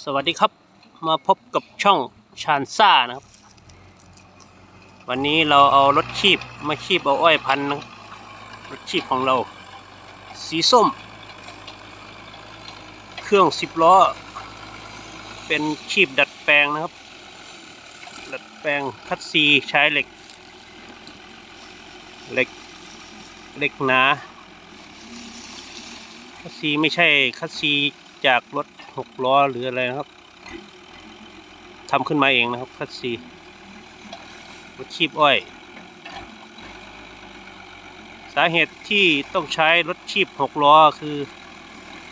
สวัสดีครับมาพบกับช่องชานซ่านะครับ วันนี้เราเอารถชีพมาชีพเอาอ้อยพันนะครับรถชีพของเรา สีส้ม เครื่องสิบล้อ เป็นชีพดัดแปลงนะครับ ดัดแปลงคัดซีใช้เหล็ก เหล็กเหล็กหนาคัสซีไม่ใช่คัสซีจากรถ หกล้อหรืออะไรนะครับทำขึ้นมาเองนะครับคัสซีรถชีพอ้อย สาเหตุที่ต้องใช้รถชีพหกล้อคือ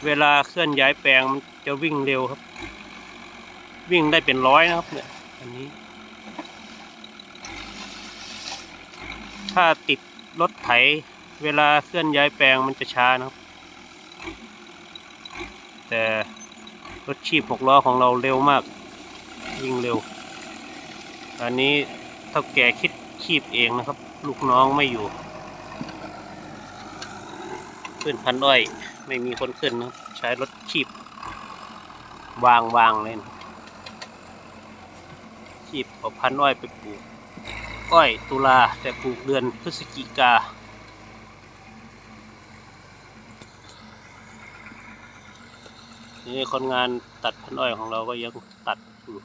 เวลาเคลื่อนย้ายแปลงมันจะวิ่งเร็วครับ วิ่งได้เป็นร้อยนะครับเนี่ยอันนี้ ถ้าติดรถไถเวลาเคลื่อนย้ายแปลงมันจะช้านะครับ แต่ รถชีพหกล้อของเราเร็วมาก วิ่งเร็ว อันนี้เท่าแก่คิดชีพเองนะครับ ลูกน้องไม่อยู่ ขึ้นพันอ้อยไม่มีคนขึ้นนะใช้รถชีพวางวางเลยนะชีพเอาพันอ้อยไปปลูกอ้อยตุลาแต่ปลูกเดือนพฤศจิกา นี่คนงานตัดพันอ้อยของเราก็ยังตัดอยู่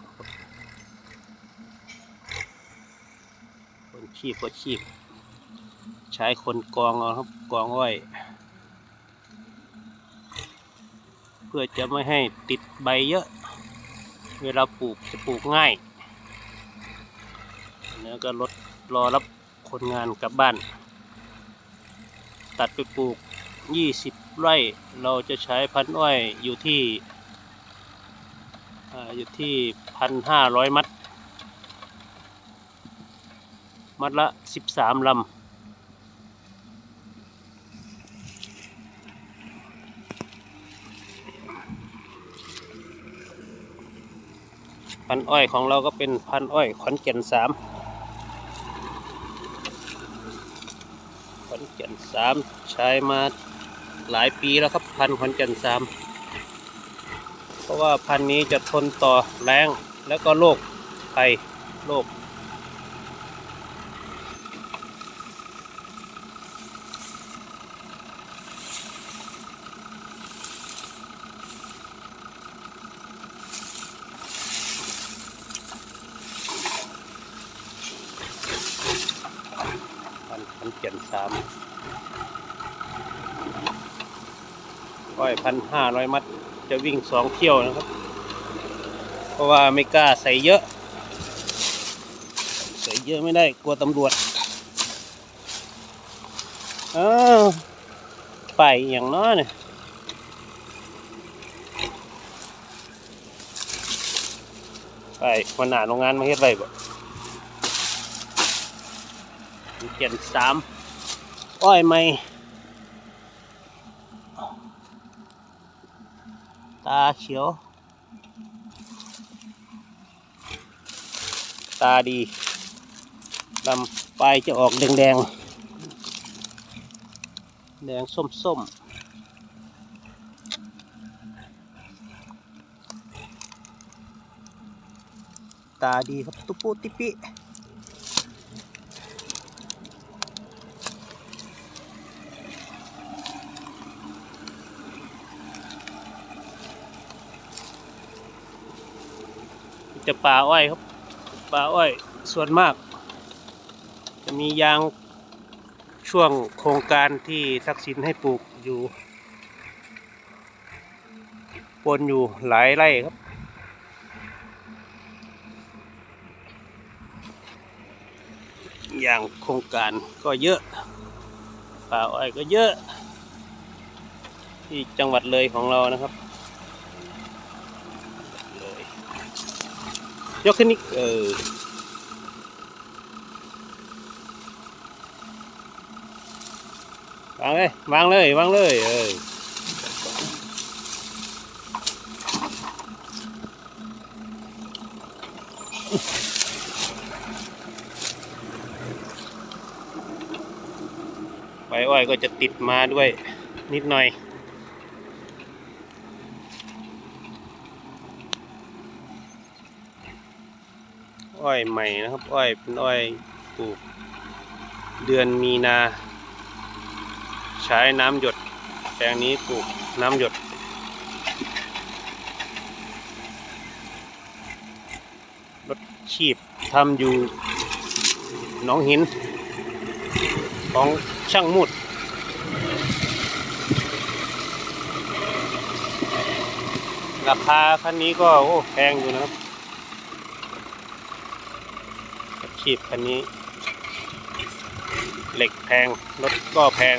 คนชีพก็ชีพ ใช้คนกองเอาครับกองอ้อย เพื่อจะไม่ให้ติดใบเยอะ เวลาปลูกจะปลูกง่ายแล้วก็รถรอรับคนงานกลับบ้าน ตัดไปปลูก 20 ไร่ เราจะใช้พันอ้อยอยู่ที่ออยู่ที่พันห้าร้อยมัด มัดละ 13 ลำพันอ้อยของเราก็เป็นพันอ้อยขอนแก่นสามขอนแก่นสามใช้มา หลายปีแล้วครับพันธุ์ขอนแก่นสามเพราะว่าพันธุ์นี้จะทนต่อแรงแล้วก็โรคภัยโรคพันธุ์ขอนแก่นสาม ร้อยพันห้าร้อยมัดจะวิ่งสองเที่ยวนะครับ เพราะว่าไม่กล้าใส่เยอะ ใส่เยอะไม่ได้กลัวตำรวจอ้าวไปอย่างน้อยเนี่ยไปวันหนาโรงงานมาเฮ็ดไรบ่เจ็ดสามอ้อยไม่ ตาเขียว ตาดีลำปลายจะออกแดงแดงแดงส้มส้มตาดีครับ ตุปุติปิ จะป่าอ้อยครับ ป่าอ้อยส่วนมาก จะมียางช่วงโครงการที่ทักษิณให้ปลูกอยู่ปนอยู่หลายไร่ครับ อย่างโครงการก็เยอะ ป่าอ้อยก็เยอะ ที่จังหวัดเลยของเรานะครับ เลย ยกขึ้นนิดเออวางเลยวางเลยวางเลยเออใบอ้อยก็จะติดมาด้วยนิดหน่อย อ้อยใหม่นะครับ อ้อยเป็นอ้อยปลูก เดือนมีนา ใช้น้ำหยดแปลงนี้ปลูกน้ำหยดรถชีพทำอยู่หนองหิน ของช่างมุดราคาคันนี้ก็โอ้แพงอยู่นะครับรถ ชีพคันนี้ เหล็กแพง รถก็แพง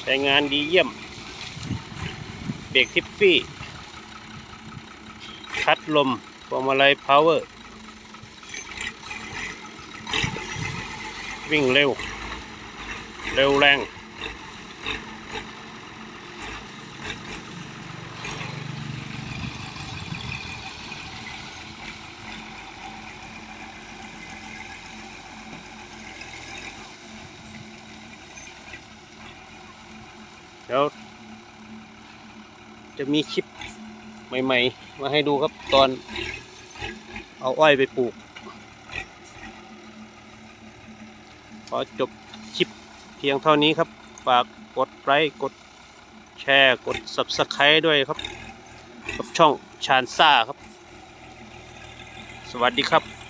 ใช้งานดีเยี่ยม เบรกทิฟฟี่ คัดลมพวงมาลัยพาวเวอร์ วิ่งเร็ว เร็วแรง ดี๋ยวจะมีคลิปใหม่ ๆ มาให้ดูครับตอนเอาอ้อยไปปลูก ขอจบคลิปเพียงเท่านี้ครับ ฝากกดไลค์กดแชร์กด Subscribe ด้วยครับ กับช่องชานซ่าครับ สวัสดีครับ